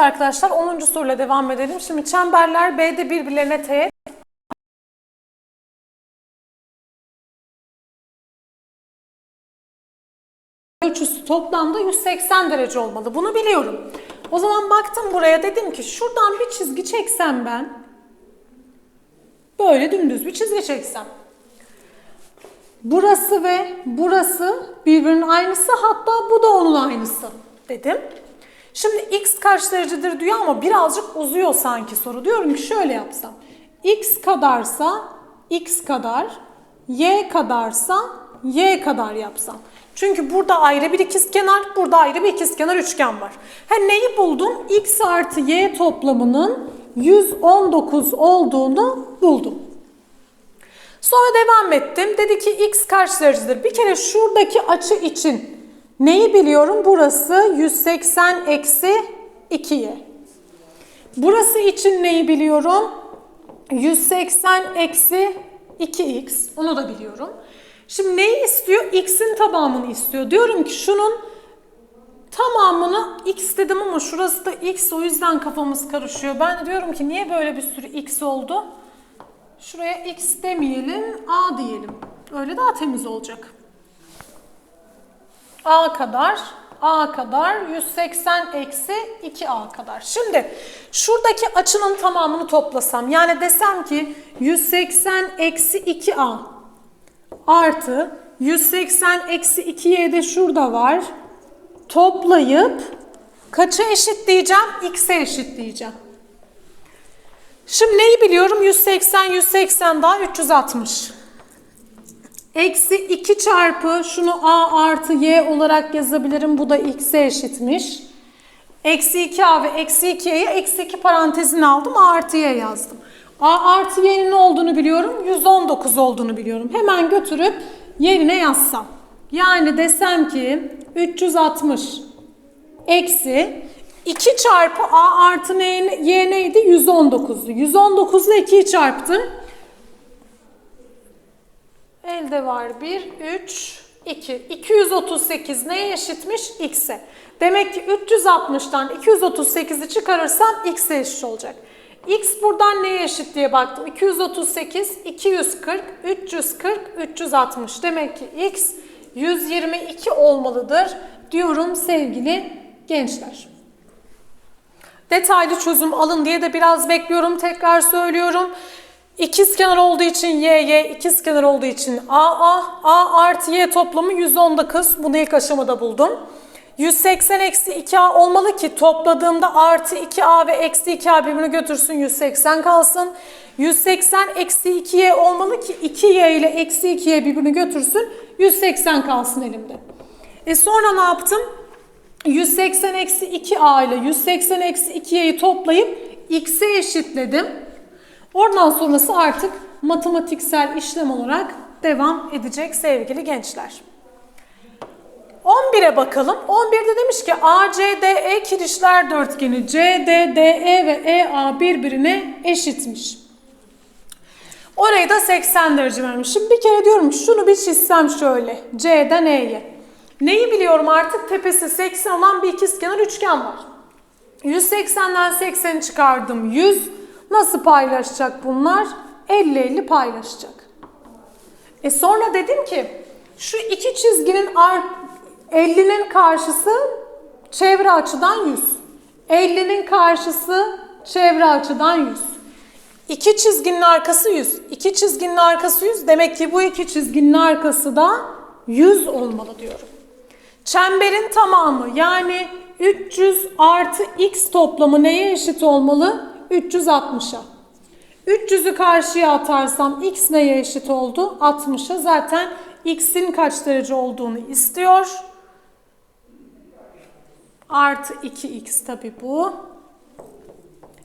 arkadaşlar 10. soruyla devam edelim. Şimdi çemberler B'de birbirlerine teğet. Ölçüsü toplamda 180 derece olmalı. Bunu biliyorum. O zaman baktım buraya dedim ki şuradan bir çizgi çeksem ben. Böyle dümdüz bir çizgi çeksem. Burası ve burası birbirinin aynısı hatta bu da onun aynısı dedim. Şimdi x kaç derecedir diyor ama birazcık uzuyor sanki soru. Diyorum ki şöyle yapsam. x kadarsa x kadar, y kadarsa y kadar yapsam. Çünkü burada ayrı bir ikizkenar, burada ayrı bir ikizkenar üçgen var. Ha neyi buldum? x artı y toplamının 119 olduğunu buldum. Sonra devam ettim. Dedi ki x kaç derecedir? Bir kere şuradaki açı için neyi biliyorum? Burası 180 eksi 2y. Burası için neyi biliyorum? 180 eksi 2x. Onu da biliyorum. Şimdi neyi istiyor? x'in tamamını istiyor. Diyorum ki şunun tamamını x dedim ama şurası da x o yüzden kafamız karışıyor. Ben diyorum ki niye böyle bir sürü x oldu? Şuraya x demeyelim, a diyelim. Öyle daha temiz olacak. A kadar, a kadar, 180 eksi 2a kadar. Şimdi şuradaki açının tamamını toplasam, yani desem ki 180 eksi 2a artı 180 eksi 2y de şurada var. Toplayıp kaça eşitleyeceğim? x'e eşitleyeceğim. Şimdi neyi biliyorum? 180, 180 daha 360. Eksi 2 çarpı şunu a artı y olarak yazabilirim. Bu da x'e eşitmiş. Eksi 2a ve eksi 2y'ye eksi 2 parantezini aldım. a artı y yazdım. a artı y'nin ne olduğunu biliyorum. 119 olduğunu biliyorum. Hemen götürüp yerine yazsam. Yani desem ki 360 eksi 2 çarpı a artı y neydi? 119'du. 119 ile 2'yi çarptım. Elde var 1, 3, 2. 238 neye eşitmiş? X'e. Demek ki 360'tan 238'i çıkarırsam X'e eşit olacak. X buradan neye eşit diye baktım. 238, 240, 340, 360. Demek ki X 122 olmalıdır diyorum sevgili gençler. Detaylı çözüm alın diye de biraz bekliyorum. Tekrar söylüyorum. İkizkenar olduğu için y, y, ikizkenar olduğu için a, a, a artı y toplamı 119. Bunu ilk aşamada buldum. 180 eksi 2a olmalı ki topladığımda artı 2a ve eksi 2a birbirini götürsün 180 kalsın. 180 eksi 2y olmalı ki 2y ile eksi 2y birbirini götürsün 180 kalsın elimde. E sonra ne yaptım? 180 eksi 2a ile 180 eksi 2y'yi toplayıp x'e eşitledim. Oradan sonrası artık matematiksel işlem olarak devam edecek sevgili gençler. 11'e bakalım. 11'de demiş ki ACDE kirişler dörtgeni CDDE ve EA birbirine eşitmiş. Orayı da 80 derece vermiş. Şimdi bir kere diyorum şunu bir çizsem şöyle. C'den E'ye. Neyi biliyorum artık? Tepesi 80 olan bir ikizkenar üçgen var. 180'den 80'i çıkardım. 100. Nasıl paylaşacak bunlar? 50-50 paylaşacak. E sonra dedim ki şu iki çizginin 50'nin karşısı çevre açıdan 100. 50'nin karşısı çevre açıdan 100. İki çizginin arkası 100. İki çizginin arkası 100. Demek ki bu iki çizginin arkası da 100 olmalı diyorum. Çemberin tamamı yani 300 artı x toplamı neye eşit olmalı? 360'a. 300'ü karşıya atarsam x neye eşit oldu? 60'a. Zaten x'in kaç derece olduğunu istiyor. Artı 2x tabi bu.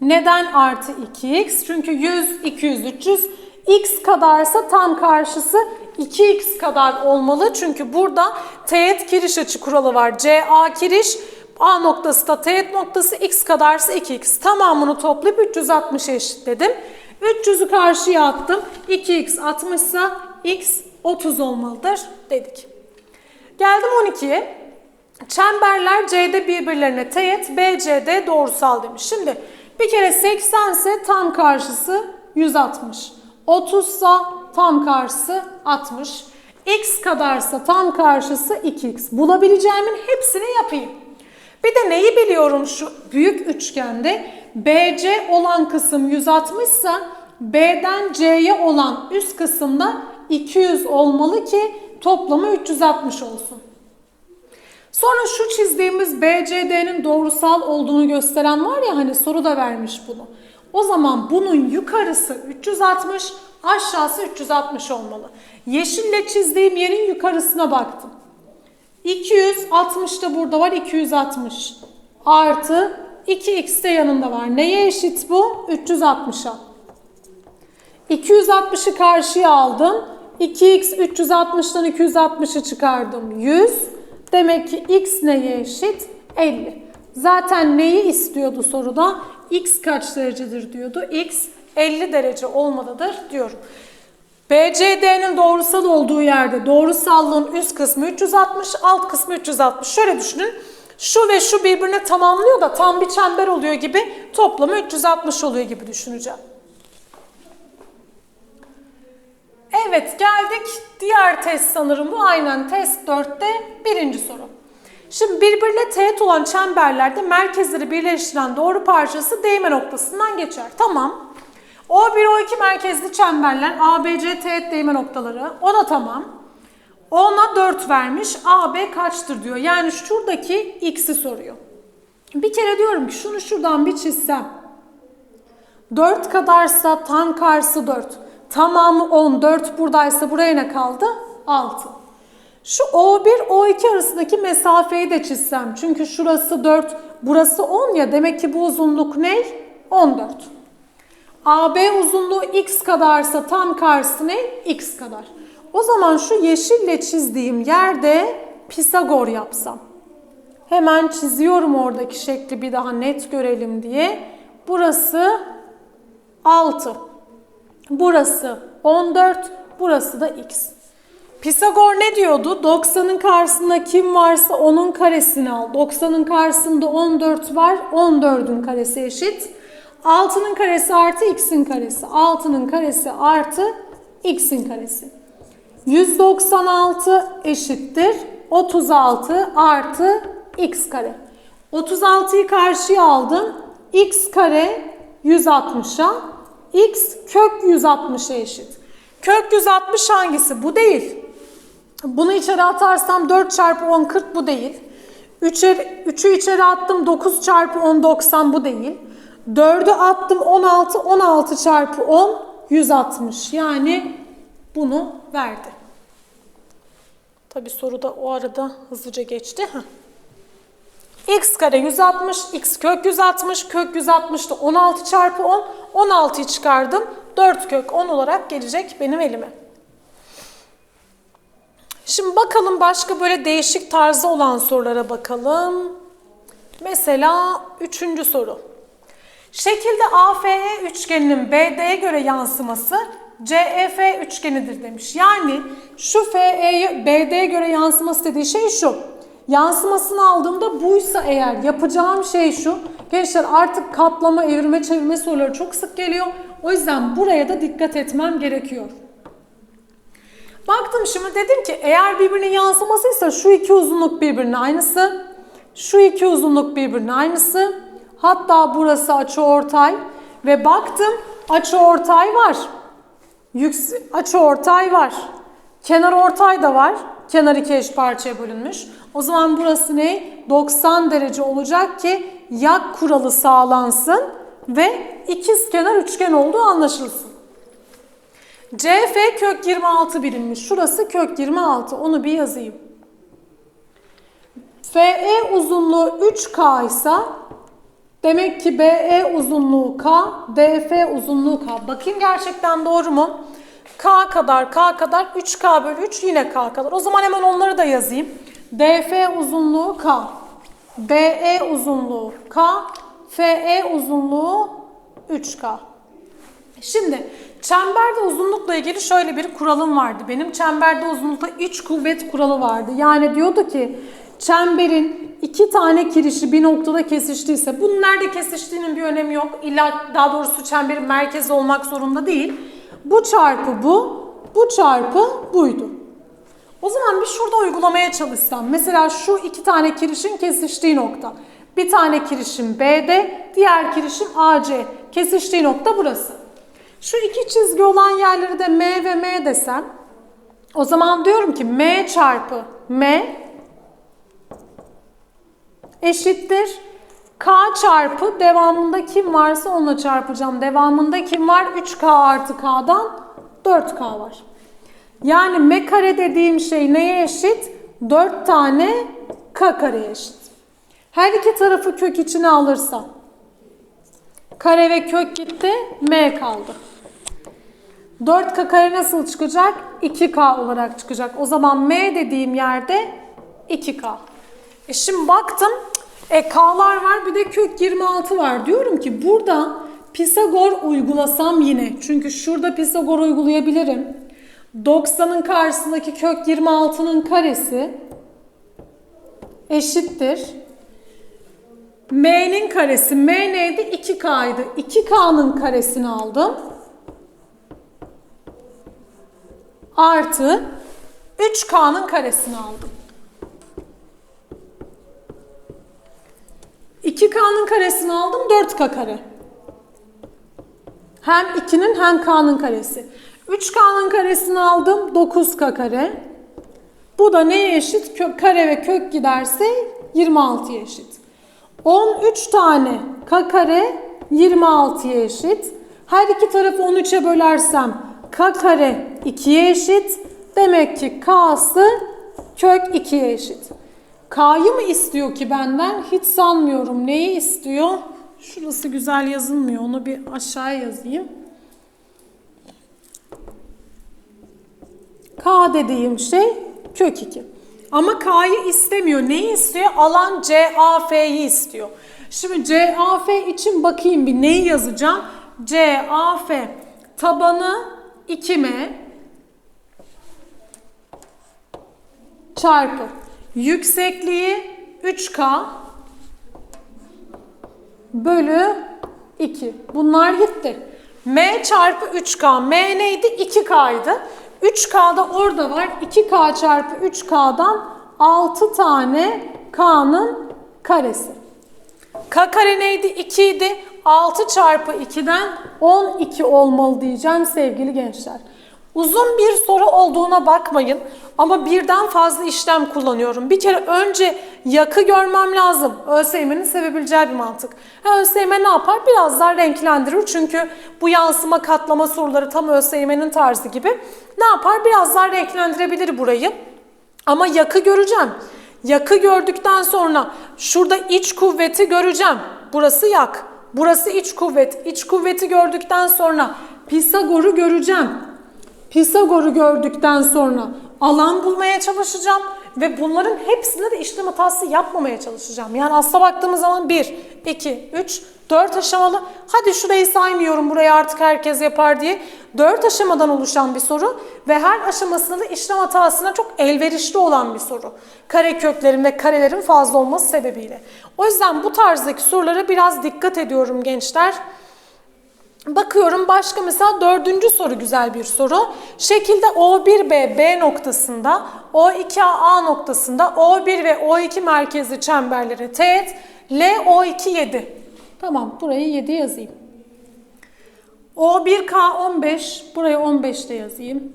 Neden artı 2x? Çünkü 100, 200, 300 x kadarsa tam karşısı 2x kadar olmalı. Çünkü burada teğet kiriş açı kuralı var. CA kiriş A noktası da teğet noktası x kadarsa 2x. Tamamını toplayıp 360'a eşitledim. 300'ü karşıya attım. 2x 60 ise x 30 olmalıdır dedik. Geldim 12'ye. Çemberler C'de birbirlerine teğet, BCD doğrusal demiş. Şimdi bir kere 80 ise tam karşısı 160. 30 ise tam karşısı 60. X kadarsa tam karşısı 2x. Bulabileceğimin hepsini yapayım. Bir de neyi biliyorum şu büyük üçgende? BC olan kısım 160 ise B'den C'ye olan üst kısımda 200 olmalı ki toplamı 360 olsun. Sonra şu çizdiğimiz BCD'nin doğrusal olduğunu gösteren var ya hani soru da vermiş bunu. O zaman bunun yukarısı 360, aşağısı 360 olmalı. Yeşille çizdiğim yerin yukarısına baktım. 260 da burada var 260 artı 2x de yanında var. Neye eşit bu? 360'a. 260'ı karşıya aldım. 2x 360'dan 260'ı çıkardım. 100. Demek ki x neye eşit? 50. Zaten neyi istiyordu soruda? x kaç derecedir diyordu. x 50 derece olmalıdır diyorum. BCD'nin doğrusal olduğu yerde doğrusallığın üst kısmı 360, alt kısmı 360. Şöyle düşünün. Şu ve şu birbirine tamamlıyor da tam bir çember oluyor gibi toplamı 360 oluyor gibi düşüneceğim. Evet geldik diğer test sanırım bu aynen test 4'te birinci soru. Şimdi birbirine teğet olan çemberlerde merkezleri birleştiren doğru parçası değme noktasından geçer. Tamam. O1, O2 merkezli çemberler ABC teğet değme noktaları. O da tamam. Ona 4 vermiş. AB kaçtır diyor. Yani şuradaki x'i soruyor. Bir kere diyorum ki şunu şuradan bir çizsem. 4 kadarsa tam karşısı 4. Tamamı 10. 4 buradaysa buraya ne kaldı? 6. Şu O1, O2 arasındaki mesafeyi de çizsem. Çünkü şurası 4, burası 10 ya. Demek ki bu uzunluk ne? 14. AB uzunluğu x kadarsa tam karşısı ne? x kadar. O zaman şu yeşille çizdiğim yerde Pisagor yapsam. Hemen çiziyorum oradaki şekli bir daha net görelim diye. Burası 6. Burası 14. Burası da x. Pisagor ne diyordu? 90'ın karşısında kim varsa onun karesini al. 90'ın karşısında 14 var. 14'ün karesi eşit. 6'nın karesi artı x'in karesi. 6'nın karesi artı x'in karesi. 196 eşittir. 36 artı x kare. 36'yı karşıya aldım. x kare 160'a. x kök 160'a eşit. Kök 160 hangisi? Bu değil. Bunu içeri atarsam 4 çarpı 10 40 bu değil. 3'ü 3'ü içeri attım 9 çarpı 10 90 bu değil. 4'ü attım 16 16 çarpı 10 160. Yani bunu verdi. Tabi soruda o arada hızlıca geçti. Heh. x kare 160, x kök 160, kök 160 da 16 çarpı 10. 16'yı çıkardım. 4 kök 10 olarak gelecek benim elime. Şimdi bakalım başka böyle değişik tarzda olan sorulara bakalım. Mesela üçüncü soru. Şekilde AFE üçgeninin BD'ye göre yansıması CEF üçgenidir demiş. Yani şu FE'ye BD'ye göre yansıması dediği şey şu. Yansımasını aldığımda buysa eğer yapacağım şey şu. Gençler artık katlama, evirme, çevirme soruları çok sık geliyor. O yüzden buraya da dikkat etmem gerekiyor. Baktım şimdi dedim ki eğer birbirinin yansımasıysa şu iki uzunluk birbirinin aynısı. Şu iki uzunluk birbirinin aynısı. Hatta burası açıortay ve baktım açıortay var. Yüks açıortay var. Kenar ortay da var. Kenar iki eş parçaya bölünmüş. O zaman burası ne? 90 derece olacak ki yak kuralı sağlansın ve ikiz kenar üçgen olduğu anlaşılsın. CF kök 26 birimmiş. Şurası kök 26. Onu bir yazayım. FE uzunluğu 3K ise demek ki BE uzunluğu K, DF uzunluğu K. Bakayım gerçekten doğru mu? K kadar, K kadar, 3K bölü 3 yine K kadar. O zaman hemen onları da yazayım. DF uzunluğu K, BE uzunluğu K, FE uzunluğu 3K. Şimdi çemberde uzunlukla ilgili şöyle bir kuralım vardı. Benim çemberde uzunlukta iç kuvvet kuralı vardı. Yani diyordu ki çemberin iki tane kirişi bir noktada kesiştiyse bunun nerede kesiştiğinin bir önemi yok. İlla daha doğrusu çemberin merkezi olmak zorunda değil. Bu çarpı bu, bu çarpı buydu. O zaman bir şurada uygulamaya çalışsam. Mesela şu iki tane kirişin kesiştiği nokta. Bir tane kirişim B'de, diğer kirişim AC. Kesiştiği nokta burası. Şu iki çizgi olan yerleri de M ve M desem. O zaman diyorum ki M çarpı M eşittir. K çarpı devamında kim varsa onunla çarpacağım. Devamında kim var? 3K artı K'dan 4K var. Yani M kare dediğim şey neye eşit? 4 tane K kareye eşit. Her iki tarafı kök içine alırsam. Kare ve kök gitti. M kaldı. 4K kare nasıl çıkacak? 2K olarak çıkacak. O zaman M dediğim yerde 2K. E şimdi baktım. E K'lar var bir de kök 26 var. Diyorum ki burada Pisagor uygulasam yine. Çünkü şurada Pisagor uygulayabilirim. 90'ın karşısındaki kök 26'nın karesi eşittir. M'nin karesi. M neydi? 2K'ydı. 2K'nın karesini aldım. Artı 3K'nın karesini aldım. 2K'nın karesini aldım 4K kare. Hem 2'nin hem K'nın karesi. 3K'nın karesini aldım 9K kare. Bu da neye eşit? Kök, kare ve kök giderse 26'ya eşit. 13 tane K kare 26'ya eşit. Her iki tarafı 13'e bölersem K kare 2'ye eşit. Demek ki K'sı kök 2'ye eşit. K'yı mı istiyor ki benden? Hiç sanmıyorum. Neyi istiyor? Şurası güzel yazılmıyor. Onu bir aşağıya yazayım. K dediğim şey kök 2. Ama K'yı istemiyor. Neyi istiyor? Alan CAF'yi istiyor. Şimdi CAF için bakayım bir neyi yazacağım? CAF tabanı 2M çarpı yüksekliği 3K bölü 2. Bunlar gitti. M çarpı 3K. M neydi? 2K'ydı. 3K'da orada var. 2K çarpı 3K'dan 6 tane K'nın karesi. K kare neydi? 2 idi. 6 çarpı 2'den 12 olmalı diyeceğim sevgili gençler. Uzun bir soru olduğuna bakmayın ama birden fazla işlem kullanıyorum. Bir kere önce yakı görmem lazım. ÖSYM'nin sevebileceği bir mantık. ÖSYM ne yapar? Biraz daha renklendirir çünkü bu yansıma katlama soruları tam ÖSYM'nin tarzı gibi. Ne yapar? Biraz daha renklendirebilir burayı. Ama yakı göreceğim. Yakı gördükten sonra şurada iç kuvveti göreceğim. Burası yak. Burası iç kuvvet. İç kuvveti gördükten sonra Pisagor'u göreceğim. Pisagor'u gördükten sonra alan bulmaya çalışacağım ve bunların hepsinde de işlem hatası yapmamaya çalışacağım. Yani aslına baktığımız zaman 1, 2, 3, 4 aşamalı. Hadi şurayı saymıyorum burayı artık herkes yapar diye. 4 aşamadan oluşan bir soru ve her aşamasında da işlem hatasına çok elverişli olan bir soru. Kare köklerin ve karelerin fazla olması sebebiyle. O yüzden bu tarzdaki sorulara biraz dikkat ediyorum gençler. Bakıyorum başka mesela dördüncü soru güzel bir soru. Şekilde O1B B noktasında, O2A A noktasında O1 ve O2 merkezli çemberleri teğet, L O2 7. Tamam burayı 7 yazayım. O1K 15, buraya 15 de yazayım.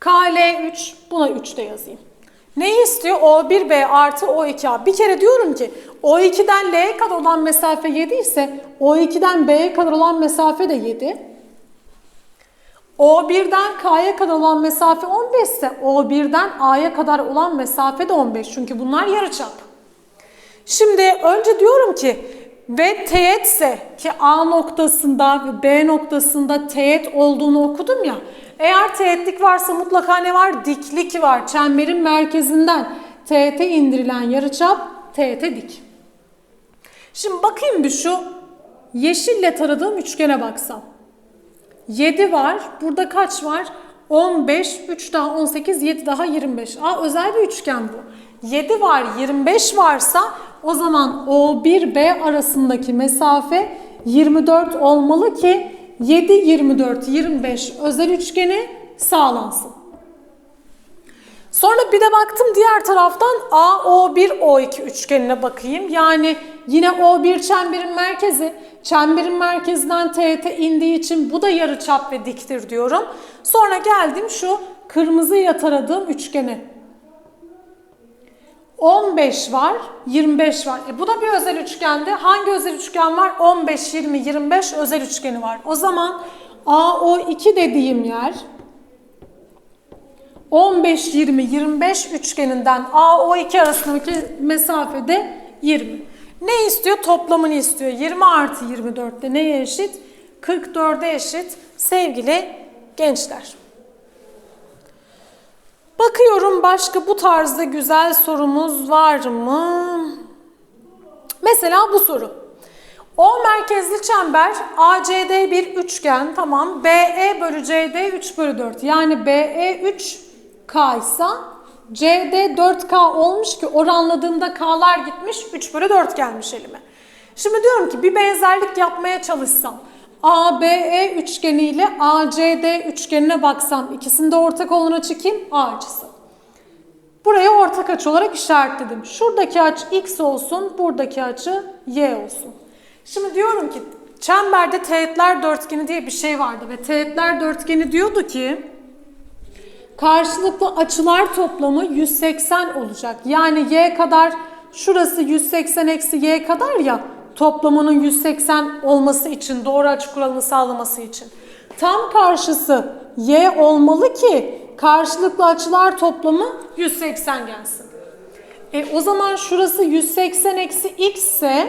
KL 3, buna 3 de yazayım. Ne istiyor? O1B artı O2A. Bir kere diyorum ki O2'den L'ye kadar olan mesafe 7 ise O2'den B'ye kadar olan mesafe de 7. O1'den K'ya kadar olan mesafe 15 ise O1'den A'ya kadar olan mesafe de 15. Çünkü bunlar yarıçap. Şimdi önce diyorum ki ve teğetse ki A noktasında ve B noktasında teğet olduğunu okudum ya. Eğer teğetlik varsa mutlaka ne var? Diklik var. Çemberin merkezinden teğete indirilen yarıçap teğete dik. Şimdi bakayım bir şu yeşille taradığım üçgene baksam. 7 var. Burada kaç var? 15, 3 daha 18, 7 daha 25. Aa özel bir üçgen bu. 7 var, 25 varsa o zaman O1B arasındaki mesafe 24 olmalı ki 7, 24, 25 özel üçgeni sağlansın. Sonra bir de baktım diğer taraftan AO1 O2 üçgenine bakayım. Yani yine O1 çemberin merkezi. Çemberin merkezinden teğete indiği için bu da yarıçap ve diktir diyorum. Sonra geldim şu kırmızıyla taradığım üçgene. 15 var, 25 var. E bu da bir özel üçgende. Hangi özel üçgen var? 15, 20, 25 özel üçgeni var. O zaman AO2 dediğim yer 15, 20, 25 üçgeninden AO2 arasındaki mesafede 20. Ne istiyor? Toplamını istiyor. 20 artı 24 de neye eşit? 44'e eşit sevgili gençler. Bakıyorum başka bu tarzda güzel sorumuz var mı? Mesela bu soru. O merkezli çember ACD bir üçgen tamam. BE bölü CD 3 bölü 4. Yani BE 3K ise CD 4K olmuş ki oranladığımda K'lar gitmiş 3 bölü 4 gelmiş elime. Şimdi diyorum ki bir benzerlik yapmaya çalışsam. ABE üçgeni ile ACD üçgenine baksam ikisinde ortak olan açı? A açısı. Buraya ortak açı olarak işaretledim. Şuradaki açı x olsun, buradaki açı y olsun. Şimdi diyorum ki çemberde teğetler dörtgeni diye bir şey vardı ve teğetler dörtgeni diyordu ki karşılıklı açılar toplamı 180 olacak. Yani y kadar şurası 180 eksi y kadar ya toplamının 180 olması için doğru açı kuralını sağlaması için. Tam karşısı y olmalı ki karşılıklı açılar toplamı 180 gelsin. E o zaman şurası 180 eksi x ise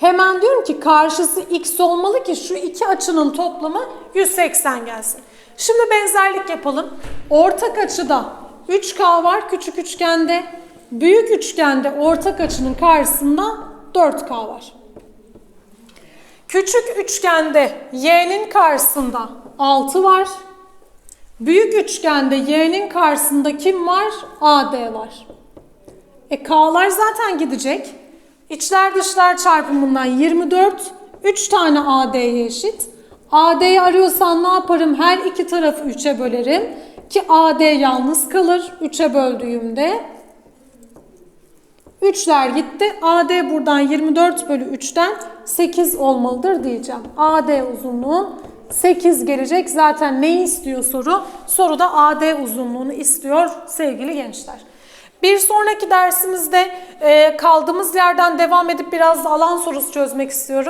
hemen diyorum ki karşısı x olmalı ki şu iki açının toplamı 180 gelsin. Şimdi benzerlik yapalım. Ortak açıda 3K var küçük üçgende. Büyük üçgende ortak açının karşısında 4K var. Küçük üçgende y'nin karşısında 6 var. Büyük üçgende y'nin karşısında kim var? AD var. E K'lar zaten gidecek. İçler dışlar çarpımından 24. 3 tane AD'ye eşit. AD'yi arıyorsan ne yaparım? Her iki tarafı 3'e bölerim. Ki AD yalnız kalır. 3'e böldüğümde 3'ler gitti. AD buradan 24 bölü 3'ten 8 olmalıdır diyeceğim. AD uzunluğu 8 gelecek. Zaten neyi istiyor soru? Soruda AD uzunluğunu istiyor sevgili gençler. Bir sonraki dersimizde e, kaldığımız yerden devam edip biraz da alan sorusu çözmek istiyorum.